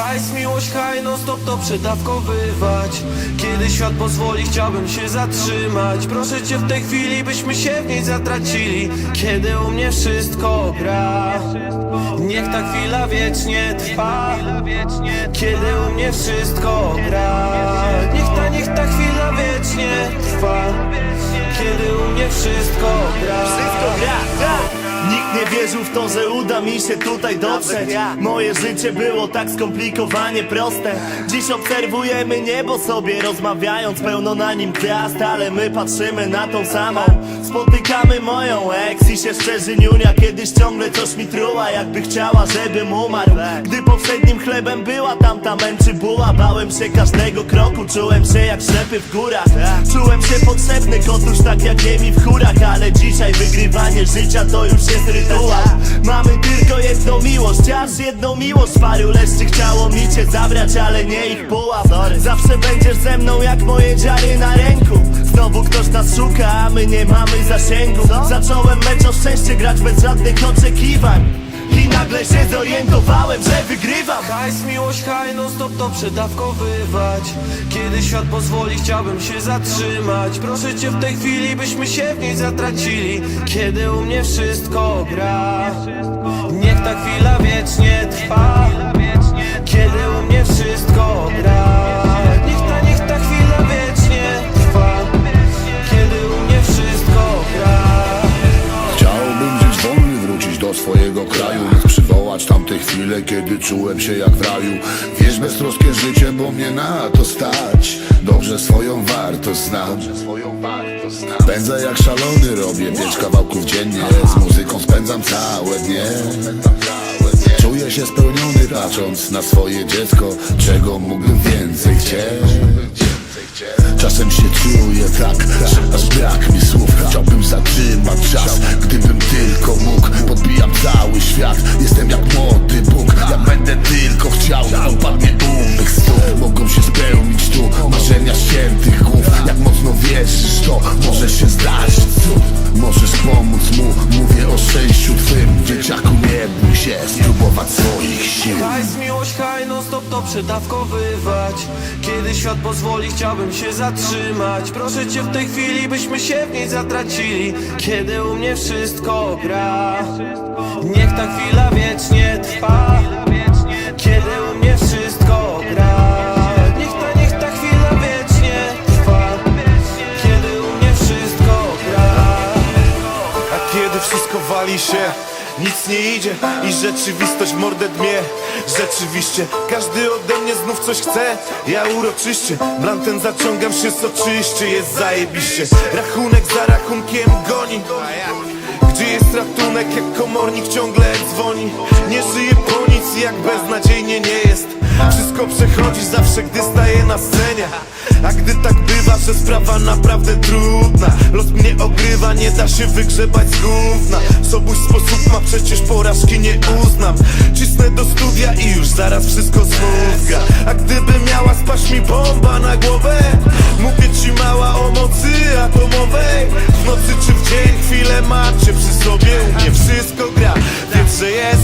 Hajs, miłość, haj, non stop to przedawkowywać Kiedy świat pozwoli, chciałbym się zatrzymać. Proszę cię w tej chwili, byśmy się w niej zatracili. Kiedy u mnie wszystko gra Niech ta chwila wiecznie trwa. Kiedy u mnie wszystko gra Niech ta, niech ta chwila wiecznie trwa. Kiedy u mnie wszystko wierzył w to, że uda mi się tutaj dotrzeć. Moje życie było tak skomplikowanie proste. Dziś obserwujemy niebo sobie rozmawiając Pełno na nim gwiazd, ale my patrzymy na tą samą. Spotykamy moją ex i się szczerzy niunia Kiedyś ciągle coś mi truła, jakby chciała, żebym umarł. Gdy poprzednim chlebem była tamta męczy buła. Bałem się każdego kroku, czułem się jak ślepy w górach. Czułem się potrzebny kotuś tak jak ziemi w chórach dzisiaj wygrywanie życia to już jest rytuał. Mamy tylko jedną miłość, aż jedną miłość Paru leszczy chciało mi cię zabrać, ale nie ich pułap? Zawsze będziesz ze mną jak moje dziary na ręku. Znowu ktoś nas szuka, a my nie mamy zasięgu. Zacząłem mecz o szczęście grać bez żadnych oczekiwań I nagle się zorientowałem, że wygrywam. Hajs, miłość, haj, non stop to przedawkowywać Kiedy świat pozwoli, chciałbym się zatrzymać. Proszę cię w tej chwili, byśmy się w niej zatracili. Kiedy u mnie wszystko gra. Niech ta chwila wiecznie trwa chwile, kiedy czułem się jak w raju. Wiesz, beztroskie życie, bo mnie na to stać. Dobrze swoją wartość znam. Pędzę jak szalony, robię pięć kawałków dziennie. Z muzyką spędzam całe dnie. Czuję się spełniony, patrząc na swoje dziecko Czego mógłbym więcej chcieć. Czasem się czuję tak, że aż brak mi słów. Chciałbym zatrzymać czas, gdybym tylko mógł. Podbijam cały świat, jestem jak bój się spróbować swoich sił. Hajs, miłość, haj, non stop to przedawkowywać Kiedy świat pozwoli, chciałbym się zatrzymać. Proszę cię w tej chwili, byśmy się w niej zatracili. Kiedy u mnie wszystko gra Niech ta chwila wiecznie trwa. Kiedy u mnie wszystko gra Niech ta, niech ta chwila wiecznie trwa. Kiedy u mnie wszystko gra. A kiedy wszystko wali się nic nie idzie i rzeczywistość mordę dmie. Rzeczywiście, każdy ode mnie znów coś chce. Ja uroczyście, blantem zaciągam się soczyście. Jest zajebiście, rachunek za rachunkiem goni. Gdzie jest ratunek, jak komornik ciągle dzwoni? Nie żyje po nic, jak beznadziejnie nie jest. Wszystko przechodzi zawsze, gdy staję na scenie sprawa naprawdę trudna. Los mnie ogrywa, nie da się wygrzebać z gówna. Sobój sposób ma, przecież porażki nie uznam. Cisnę do studia i już zaraz wszystko znów gra A gdyby miała spaść mi bomba na głowę Mówię ci mała o mocy atomowej. W nocy czy w dzień chwilę macie przy sobie U mnie wszystko gra, wiem, że jest